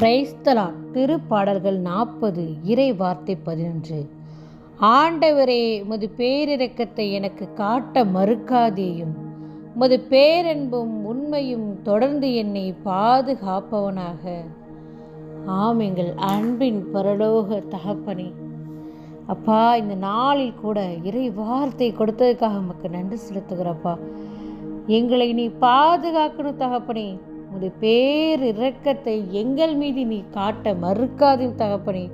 பிரைஸ்தலா திருப்பாடல்கள் நாற்பது இறை வார்த்தை பதினொன்று. ஆண்டவரே உமது பேரிரக்கத்தை எனக்கு காட்ட மறுக்காதேயும். உமது பேரன்பும் உண்மையும் தொடர்ந்து என்னை பாதுகாப்பவனாக. ஆம் எங்கள் அன்பின் பரலோக தகப்பனே. அப்பா இந்த நாளில் கூட இறை வார்த்தை கொடுத்ததுக்காக நமக்கு நன்றி செலுத்துகிறப்பா. எங்களை நீ பாதுகாக்கணும் தகப்பனே. உடைய பேர் இரக்கத்தை எங்கள் மீது நீ காட்ட மறுக்காதும் தகப்பனே.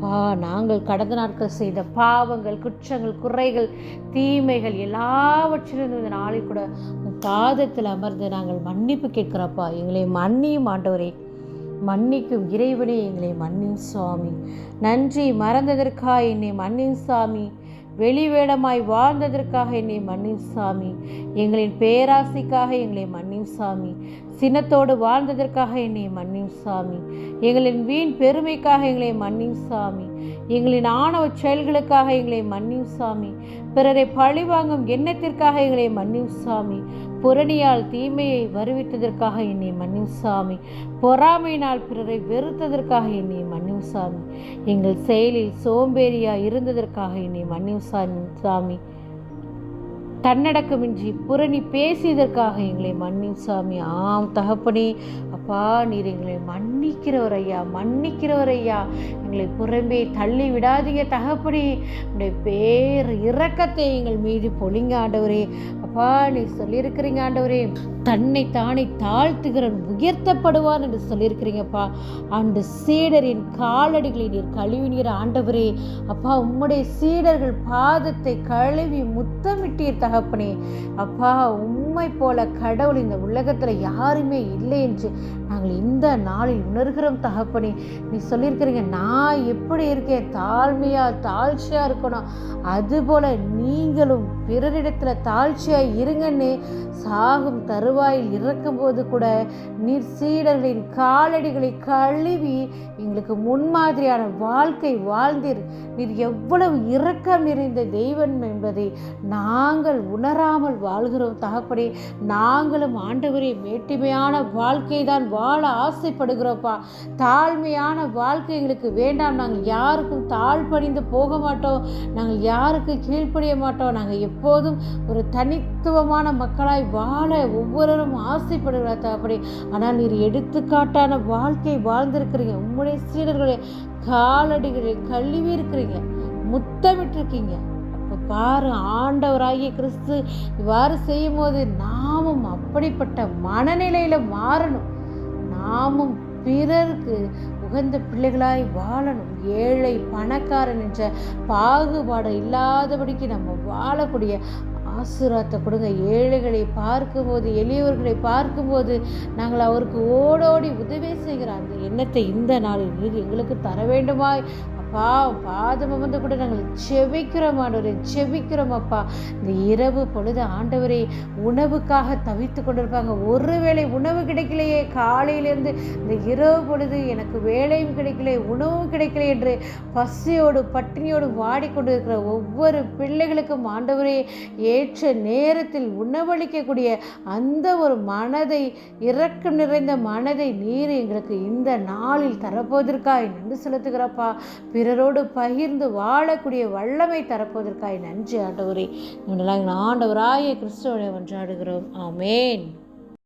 பா நாங்கள் கடந்த நாட்கள் செய்த பாவங்கள் குற்றங்கள் குறைகள் தீமைகள் எல்லாவற்றிலிருந்து இந்த நாளில் கூட உன் பாதத்தில் அமர்ந்து நாங்கள் மன்னிப்பு கேட்குறப்பா. எங்களை மன்னியும் ஆண்டவரே. மன்னிக்கும் இறைவனே எங்களை மன்னியும் சுவாமி. நன்றி மறந்ததற்காக என்னை மன்னியும் சாமி வெளிவேடமாய் வாழ்ந்ததற்காக என்னை மன்னியும் சாமி எங்களின் பேராசைக்காக எங்களை மன்னியும் சாமி சினத்தோடு வாழ்ந்ததற்காக என்னை மன்னியும் சாமி. எங்களின் வீண் பெருமைக்காக எங்களை மன்னியும் சாமி. எங்களின் ஆணவ செயல்களுக்காக எங்களை மன்னியும் சாமி. பிறரை பழிவாங்கும் எண்ணத்திற்காக எங்களை மன்னியும் சாமி. புரணியால் தீமையை வருவித்ததற்காக என்னை மன்னியும் சாமி. பொறாமையினால் பிறரை வெறுத்ததற்காக என்னை மன்னியும் சாமி. எங்கள் செயலில் சோம்பேறியா இருந்ததற்காக என்னை மன்னியும் சாமி சாமி. தன்னடக்கமின்றி புரணி பேசியதற்காக எங்களை மன்னின் சாமி. ஆம் தகப்பனே. அப்பா நீர் எங்களை மன்னிக்கிறவர் ஐயா மன்னிக்கிறவர் ஐயா. எங்களை புறம்பே தள்ளி விடாதீங்க தகப்பனே. உடைய பேர் இரக்கத்தை எங்கள் மீது பொழிங்க ஆண்டவரே. அப்பா நீ சொல்லியிருக்கிறீங்க ஆண்டவரே. தன்னை தானே தாழ்த்துகிறன் உயர்த்தப்படுவான் என்று சொல்லியிருக்கிறீங்கப்பா அந்த சீடரின் காலடிகளை நீர் கழுவினீர் ஆண்டவரே. அப்பா உம்முடைய சீடர்கள் பாதத்தை கழுவி முத்தமிட்டீர் தகப்பனே. அப்பா உண்மை போல கடவுள் இந்த உலகத்தில் யாருமே இல்லை என்று நாங்கள் இந்த நாளில் உணர்கிறோம் தகப்பனே. நீ சொல்லியிருக்கிறீங்க நான் எப்படி இருக்கேன்? தாழ்மையாக தாழ்ச்சியாக இருக்கணும். அதுபோல் நீங்களும் பிறரிடத்தில் தாழ்ச்சியாக இருங்கன்னு சாகும் தருவாயில் இறக்கும்போது கூட நீர் சீடர்களின் காலடிகளை கழுவி எங்களுக்கு முன்மாதிரியான வாழ்க்கை வாழ்ந்தீர். நீர் எவ்வளவு இரக்கம் நிறைந்த தெய்வன் என்பதை நாங்கள் உணராமல் வாழ்கிறோம் தகப்படி நாங்களும் ஆண்டவரே மேட்டிமையான வாழ்க்கை தான் வாழ ஆசைப்படுகிறோப்பா. தாழ்மையான வாழ்க்கை எங்களுக்கு வேண்டாம். நாங்கள் யாருக்கும் தாழ்பணிந்து போக மாட்டோம். நாங்கள் யாருக்கும் கீழ்ப்படிய மாட்டோம். நாங்கள் எப்போதும் ஒரு தனித்துவமான மக்களாய் வாழ ஒவ்வொருவரும் ஆசைப்படுகிறார் தகப்படி ஆனால் நீர் எடுத்துக்காட்டான வாழ்க்கை வாழ்ந்திருக்கிறீங்க. உங்களுடைய சீடர்களுடைய காலடிகளை கழுவி இருக்கிறீங்க. முத்தமிட்டிருக்கீங்க. பாரு ஆண்டவராகிய கிறிஸ்து இவ்வாறு செய்யும் போது நாமும் அப்படிப்பட்ட மனநிலையில் மாறணும். நாமும் பிறருக்கு உகந்த பிள்ளைகளாய் வாழணும். ஏழை பணக்காரன் என்ற பாகுபாடு இல்லாதபடிக்கு நம்ம வாழக்கூடிய ஆசீர்வாதத்தை கொடுங்க. ஏழைகளை பார்க்கும்போது எளியவர்களை பார்க்கும்போது நாங்கள் அவருக்கு ஓடோடி உதவி செய்கிற அந்த எண்ணத்தை இந்த நாளில் நீர் எங்களுக்கு தர வேண்டுமாய் அப்பா பாதம் வந்து கூட நாங்கள் செபிக்கிறோம் ஆண்டவரே செபிக்கிறோம் அப்பா. இந்த இரவு பொழுது ஆண்டவரே உணவுக்காக தவித்து கொண்டிருப்பாங்க. ஒருவேளை உணவு கிடைக்கலையே காலையிலேருந்து இந்த இரவு பொழுது எனக்கு வேலையும் கிடைக்கல உணவும் கிடைக்கல என்று பசியோடு பட்டினியோடு வாடிக்கொண்டிருக்கிற ஒவ்வொரு பிள்ளைகளுக்கும் ஆண்டவரே ஏற்ற நேரத்தில் உணவளிக்கக்கூடிய அந்த ஒரு மனதை இரக்கம் நிறைந்த மனதை நீர் எங்களுக்கு இந்த நாளில் தரப்போவதற்காக நன்றி செலுத்துகிறப்பா. பிறரோடு பகிர்ந்து வாழக்கூடிய வல்லமை தரப்போவதற்காய் நன்றி ஆண்டவரே. இவனெல்லாம் ஆண்டவராய கிறிஸ்துவனை ஒன்றாடுகிறோம் ஆமேன்.